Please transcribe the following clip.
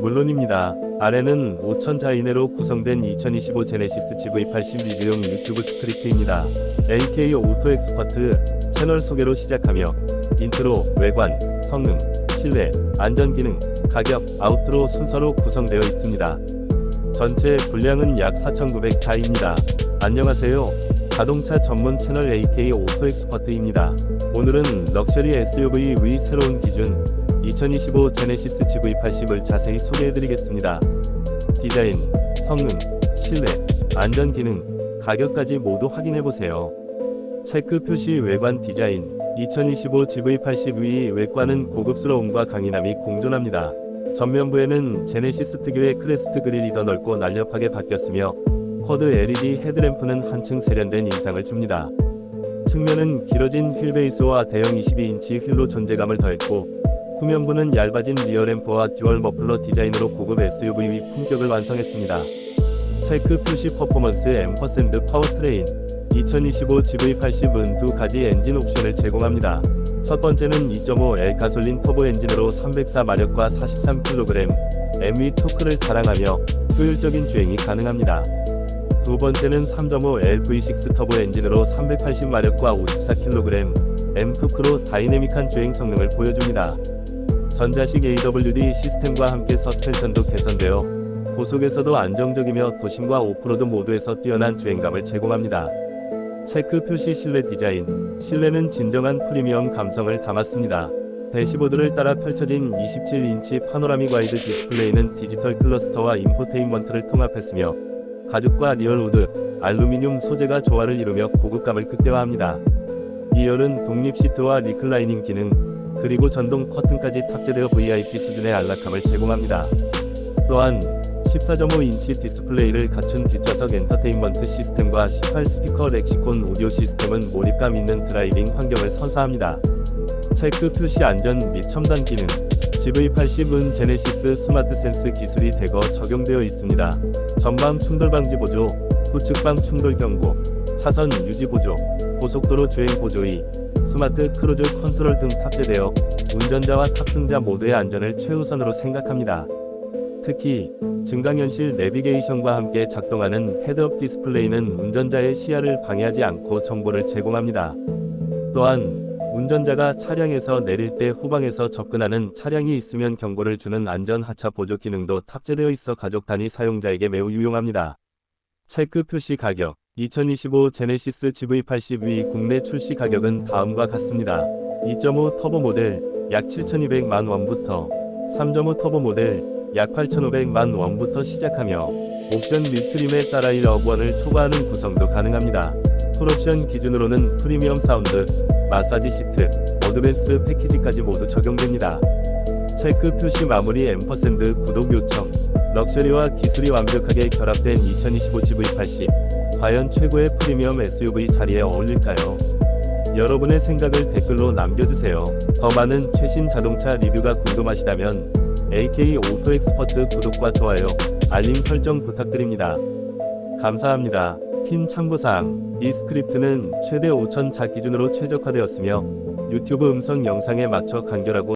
본론입니다. 아래는 5,000자 이내로 구성된 2025 제네시스 GV80 리뷰용 유튜브 스크립트입니다. AK 오토 엑스퍼트 채널 소개로 시작하며 인트로, 외관, 성능, 실내, 안전 기능, 가격, 아우트로 순서로 구성되어 있습니다. 전체 분량은 약 4,900자입니다. 안녕하세요. 자동차 전문 채널 AK 오토 엑스퍼트입니다. 오늘은 럭셔리 SUV 의 새로운 기준 2025 제네시스 GV80을 자세히 소개해드리겠습니다. 디자인, 성능, 실내, 안전 기능, 가격까지 모두 확인해보세요. 체크 표시 외관 디자인 2025 GV80의 외관은 고급스러움과 강인함이 공존합니다. 전면부에는 제네시스 특유의 크레스트 그릴이 더 넓고 날렵하게 바뀌었으며 쿼드 LED 헤드램프는 한층 세련된 인상을 줍니다. 측면은 길어진 휠베이스와 대형 22인치 휠로 존재감을 더했고 후면부는 얇아진 리어램프와 듀얼 머플러 디자인으로 고급 SUV의 품격을 완성했습니다. 체크 표시 퍼포먼스 앰퍼샌드 파워트레인 2025 GV80은 두 가지 엔진 옵션을 제공합니다. 첫 번째는 2.5L 가솔린 터보 엔진으로 304마력과 43kg MV 토크를 자랑하며 효율적인 주행이 가능합니다. 두 번째는 3.5L V6 터보 엔진으로 380마력과 54kg M 토크로 다이내믹한 주행 성능을 보여줍니다. 전자식 AWD 시스템과 함께 서스펜션도 개선되어 고속에서도 안정적이며 도심과 오프로드 모드에서 뛰어난 주행감을 제공합니다. 체크 표시 실내 디자인. 실내는 진정한 프리미엄 감성을 담았습니다. 대시보드를 따라 펼쳐진 27인치 파노라믹 와이드 디스플레이는 디지털 클러스터와 인포테인먼트를 통합했으며 가죽과 리얼우드, 알루미늄 소재가 조화를 이루며 고급감을 극대화합니다. 2열은 독립 시트와 리클라이닝 기능, 그리고 전동 커튼까지 탑재되어 VIP 수준의 안락함을 제공합니다. 또한 14.5인치 디스플레이를 갖춘 뒷좌석 엔터테인먼트 시스템과 18스피커 렉시콘 오디오 시스템은 몰입감 있는 드라이빙 환경을 선사합니다. 체크 표시 안전 및 첨단 기능 GV80은 제네시스 스마트 센스 기술이 대거 적용되어 있습니다. 전방 충돌 방지 보조, 후측방 충돌 경고, 차선 유지 보조, 고속도로 주행 보조의 스마트 크루즈 컨트롤 등 탑재되어 운전자와 탑승자 모두의 안전을 최우선으로 생각합니다. 특히 증강현실 내비게이션과 함께 작동하는 헤드업 디스플레이는 운전자의 시야를 방해하지 않고 정보를 제공합니다. 또한 운전자가 차량에서 내릴 때 후방에서 접근하는 차량이 있으면 경고를 주는 안전 하차 보조 기능도 탑재되어 있어 가족 단위 사용자에게 매우 유용합니다. 체크 표시 가격 2025 제네시스 GV80의 국내 출시 가격은 다음과 같습니다. 2.5 터보 모델 약 7,200만 원부터 3.5 터보 모델 약 8,500만 원부터 시작하며 옵션 및 트림에 따라 1억 원을 초과하는 구성도 가능합니다. 풀옵션 기준으로는 프리미엄 사운드, 마사지 시트, 어드밴스 패키지까지 모두 적용됩니다. 체크 표시 마무리 앰퍼샌드 구독 요청 럭셔리와 기술이 완벽하게 결합된 2025 GV80 과연 최고의 프리미엄 SUV 자리에 어울릴까요? 여러분의 생각을 댓글로 남겨주세요. 더 많은 최신 자동차 리뷰가 궁금하시다면 AK 오토 엑스퍼트 구독과 좋아요, 알림 설정 부탁드립니다. 감사합니다. 흰 참고사항 이 스크립트는 최대 5,000자 기준으로 최적화되었으며 유튜브 음성 영상에 맞춰 간결하고